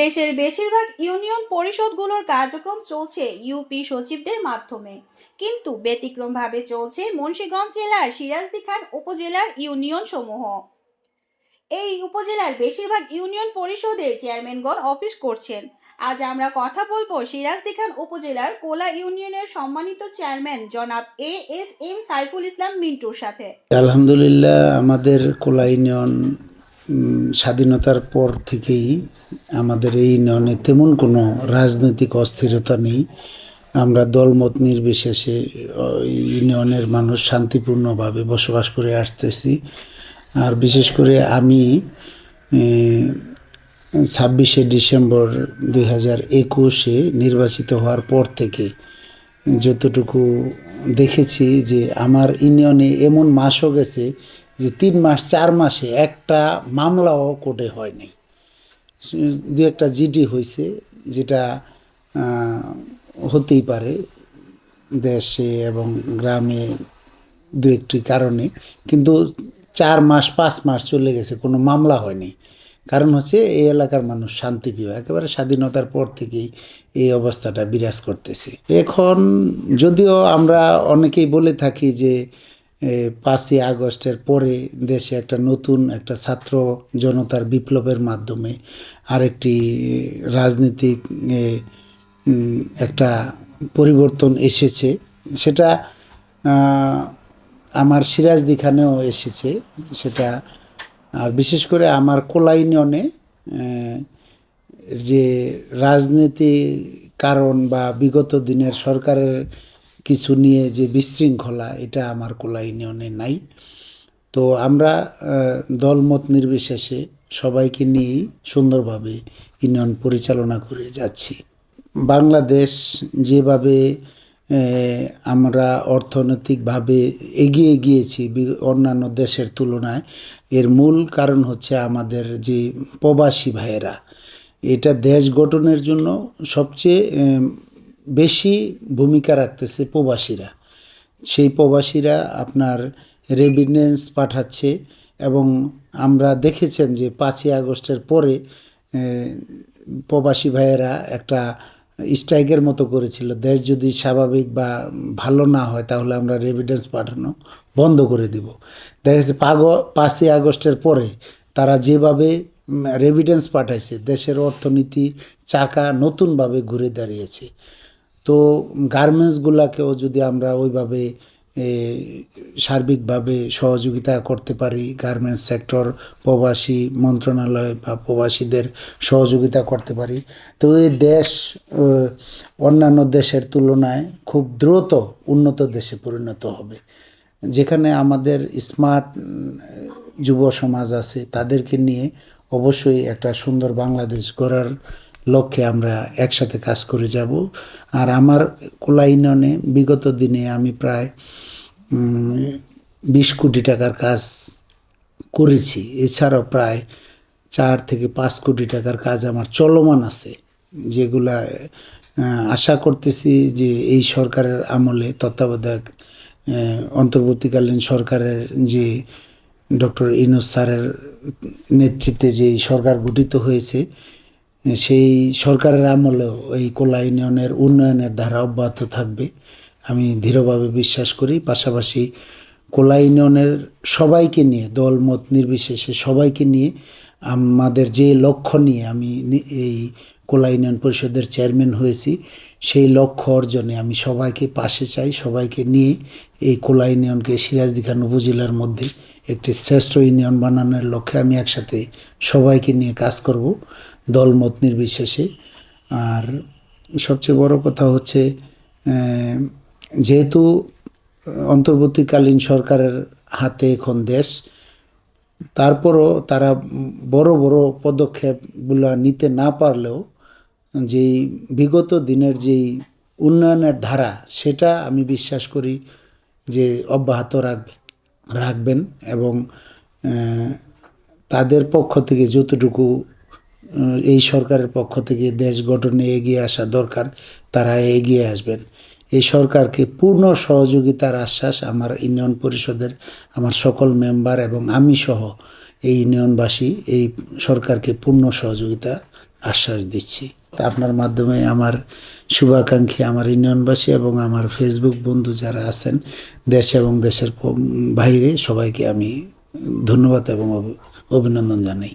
দেশের বেশিরভাগ ইউনিয়ন পরিষদগুলোর কার্যক্রম চলছে ইউপি সচিবদের মাধ্যমে। কিন্তু ব্যতিক্রমভাবে চলছে মুন্সিগঞ্জ জেলার সিরাজদি খান উপজেলার ইউনিয়ন সমূহ এই উপজেলার বেশিরভাগ ইউনিয়ন পরিষদের চেয়ারম্যানগণ অফিস করছেন। আজ আমরা কথা বলব সিরাজদি খান উপজেলার কোলা ইউনিয়নের সম্মানিত চেয়ারম্যান জনাব A S M Saiful Islam মিন্টুর সাথে। আলহামদুলিল্লাহ, আমাদের কোলা ইউনিয়ন স্বাধীনতার পর থেকেই আমাদের এই ইউনিয়নে তেমন কোনো রাজনৈতিক অস্থিরতা নেই। আমরা দলমত নির্বিশেষে ইউনিয়নের মানুষ শান্তিপূর্ণভাবে বসবাস করে আসতেছি। আর বিশেষ করে আমি ছাব্বিশে ডিসেম্বর দুই হাজার একুশে নির্বাচিত হওয়ার পর থেকে যতটুকু দেখেছি যে আমার ইউনিয়নে এমন মাসও গেছে যে তিন মাস, চার মাসে একটা মামলাও কোর্টে হয়নি। দু একটা জিডি হয়েছে যেটা হতেই পারে দেশে এবং গ্রামে দু একটি কারণে। কিন্তু চার মাস, পাঁচ মাস চলে গেছে, কোনো মামলা হয়নি। কারণ হচ্ছে এই এলাকার মানুষ শান্তিপ্রিয়, একেবারে স্বাধীনতার পর থেকেই এই অবস্থাটা বিরাজ করতেছে। এখন যদিও আমরা অনেকেই বলে থাকি যে পাঁচই আগস্টের পরে দেশে একটা নতুন একটা ছাত্র জনতার বিপ্লবের মাধ্যমে আরেকটি রাজনীতিক একটা পরিবর্তন এসেছে। সেটা আমার সিরাজদি খানেও এসেছে। সেটা, আর বিশেষ করে আমার কোলাইনিয়নে যে রাজনীতি কারণ বা বিগত দিনের সরকারের কিছু নিয়ে যে বিশৃঙ্খলা, এটা আমার কোলা ইউনিয়নে নাই। তো আমরা দলমত নির্বিশেষে সবাইকে নিয়েই সুন্দরভাবে ইউনিয়ন পরিচালনা করে যাচ্ছি। বাংলাদেশ যেভাবে আমরা অর্থনৈতিকভাবে এগিয়ে গিয়েছি অন্যান্য দেশের তুলনায়, এর মূল কারণ হচ্ছে আমাদের যে প্রবাসী ভাইয়েরা। এটা দেশ গঠনের জন্য সবচেয়ে বেশি ভূমিকা রাখতেছে প্রবাসীরা। সেই প্রবাসীরা আপনার রেভিডেন্স পাঠাচ্ছে এবং আমরা দেখেছেন যে পাঁচই আগস্টের পরে প্রবাসী ভাইয়েরা একটা স্ট্রাইকের মতো করেছিল, দেশ যদি স্বাভাবিক বা ভালো না হয় তাহলে আমরা রেভিডেন্স পাঠানো বন্ধ করে দিব। দেখা যাচ্ছে পাগ পাঁচই আগস্টের পরে তারা যেভাবে রেভিডেন্স পাঠাইছে, দেশের অর্থনীতি চাকা নতুনভাবে ঘুরে দাঁড়িয়েছে। তো গার্মেন্টসগুলোকেও যদি আমরা ওইভাবে সার্বিকভাবে সহযোগিতা করতে পারি, গার্মেন্টস সেক্টর, প্রবাসী মন্ত্রণালয় বা প্রবাসীদের সহযোগিতা করতে পারি, তো এই দেশ অন্যান্য দেশের তুলনায় খুব দ্রুত উন্নত দেশে পরিণত হবে। যেখানে আমাদের স্মার্ট, যুব সমাজ আছে, তাদেরকে নিয়ে অবশ্যই একটা সুন্দর বাংলাদেশ গড়ার লক্ষ্যে আমরা একসাথে কাজ করে যাব। আর আমার কোলাইননে বিগত দিনে আমি প্রায় বিশ কোটি টাকার কাজ করেছি। এছাড়াও প্রায় চার থেকে পাঁচ কোটি টাকার কাজ আমার চলমান আছে, যেগুলা আশা করতেছি যে এই সরকারের আমলে তত্ত্বাবধায়ক অন্তর্বর্তীকালীন সরকারের যে ডক্টর ইনুস স্যারের নেতৃত্বে যে সরকার গঠিত হয়েছে সেই সরকারের আমলেও এই কোলা ইউনিয়নের উন্নয়নের ধারা অব্যাহত থাকবে। আমি দৃঢ়ভাবে বিশ্বাস করি, পাশাপাশি কোলা ইউনিয়নের সবাইকে নিয়ে দলমত নির্বিশেষে সবাইকে নিয়ে আমাদের যে লক্ষ্য নিয়ে আমি এই কোলা ইউনিয়ন পরিষদের চেয়ারম্যান হয়েছি, সেই লক্ষ্য অর্জনে আমি সবাইকে পাশে চাই, সবাইকে নিয়ে এই কোলা ইউনিয়নকে সিরাজদি খান উপজেলার মধ্যে একটি শ্রেষ্ঠ ইউনিয়ন বানানোর লক্ষ্যে আমি একসাথে সবাইকে নিয়ে কাজ করব। দলমত নির্বিশেষে। আর সবচেয়ে বড় কথা হচ্ছে যেহেতু অন্তর্বর্তীকালীন সরকারের হাতে এখন দেশ, তারপরও তারা বড় বড় পদক্ষেপগুলো নিতে না পারলেও যেই বিগত দিনের যেই উন্নয়নের ধারা, সেটা আমি বিশ্বাস করি যে অব্যাহত রাখবে রাখবেন এবং তাদের পক্ষ থেকে যতটুকু এই সরকারের পক্ষ থেকে দেশ গঠনে এগিয়ে আসা দরকার, তারা এগিয়ে আসবেন। এই সরকারকে পূর্ণ সহযোগিতার আশ্বাস আমার ইউনিয়ন পরিষদের, আমার সকল মেম্বার এবং আমি সহ এই ইউনিয়নবাসী এই সরকারকে পূর্ণ সহযোগিতা আশ্বাস দিচ্ছি। আপনার মাধ্যমে আমার শুভাকাঙ্ক্ষী আমার ইউনিয়নবাসী এবং আমার ফেসবুক বন্ধু যারা আছেন, দেশ এবং দেশের বাইরে, সবাইকে আমি ধন্যবাদ এবং অভিনন্দন জানাই।